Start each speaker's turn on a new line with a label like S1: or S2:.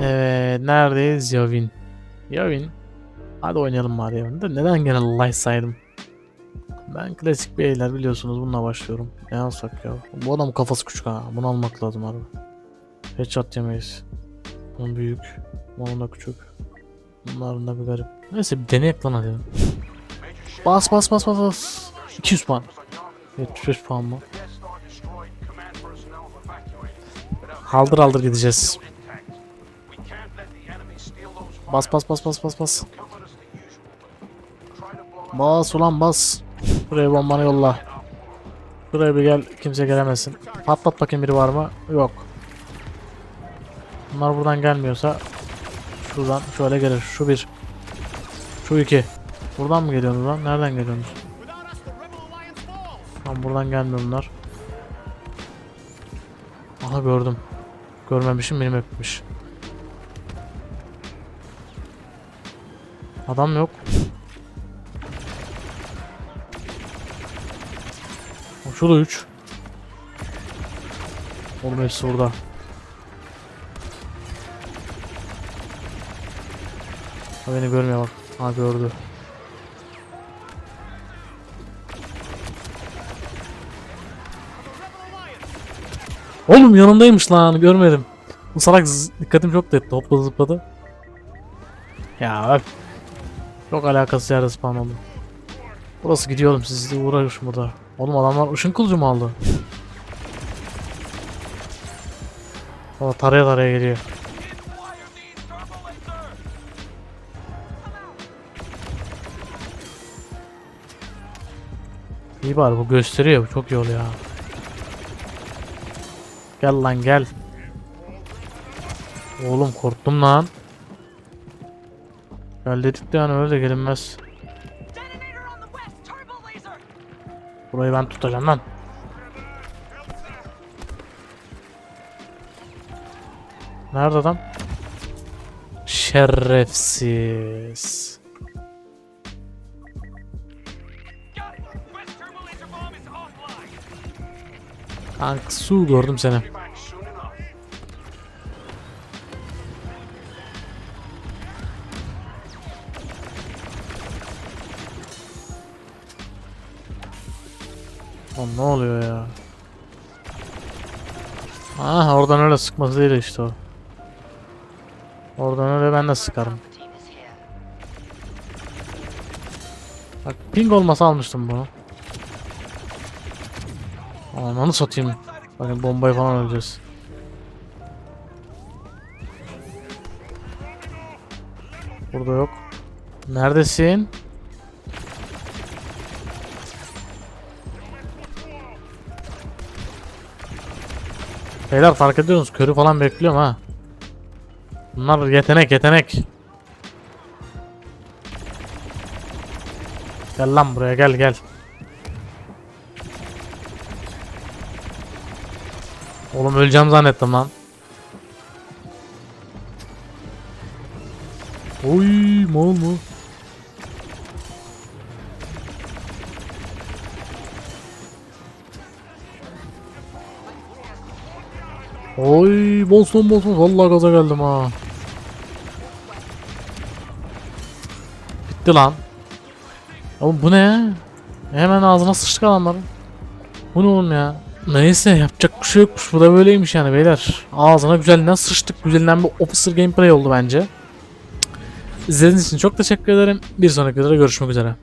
S1: Evet, neredeyiz? Yavin. Yavin. Hadi oynayalım bari Yavin. De neden gene light saydım? Ben klasik beyler biliyorsunuz bununla başlıyorum. Ne alsak ya? Bu adam kafası küçük ha. Bunu almak lazım abi. Headshot yemeyiz. Bunun büyük. Bunun da küçük. Bunların da bir garip. Neyse bir deneyek lan hadi. Bas bas bas bas bas. 200 puan. 75 puan mı? Haldır haldır gideceğiz. Bas bas bas bas bas bas. Bas ulan bas. Buraya bombanı yolla. Buraya bir gel kimse gelemesin. Patlat bakayım biri var mı? Yok. Bunlar buradan gelmiyorsa şuradan şöyle gelir. Şu bir. Şu iki. Buradan mı geliyorsunuz lan? Nereden geliyorsunuz? Tam buradan gelmiyor bunlar. Aha gördüm. Görmemişim benim hepmiş. Adam yok. O Şurada 3. Oğlum hepsi orada. Ha beni görmüyor bak. Ha gördü. Oğlum yanındaymış lan görmedim. Bu salak dikkatim çok dağıttı hopladı zıpladı. Ya öp. Çok alakasız yerde spawn oldum. Burası gidiyor oğlum siz de uğraşın burada. Oğlum adamlar ışın kılıcı mı aldı? O taraya taraya geliyor. İyi bari bu gösteriyor çok iyi oluyor ya. Gel lan gel. Oğlum korktum lan. Dedik de yani öyle de gelinmez. Burayı ben tutacağım lan. Nerede adam? Şerefsiz. Kanka su gördüm seni. Lan ne oluyor ya? Ah oradan öyle sıkması değil işte o. Oradan öyle ben de sıkarım. Bak ping olmasa almıştım bunu. Ananı satayım. Bakın bombayı falan öleceğiz. Burada yok. Neredesin? Beyler fark ediyorsunuz körü falan bekliyorum ha. Bunlar yetenek yetenek. Gel lan buraya gel gel. Oğlum öleceğim zannettim lan. Oy mal mı? Oy bolson bolson vallahi gaza geldim ha. Bitti lan. Oğlum bu ne? Hemen ağzına sıçtık adamların. Bu ne oğlum ya? Neyse yapacak bir şey yokmuş. Bu da böyleymiş yani beyler. Ağzına güzelinden sıçtık. Güzelinden bir officer gameplay oldu bence. İzlediğiniz için çok teşekkür ederim. Bir sonraki videoda görüşmek üzere.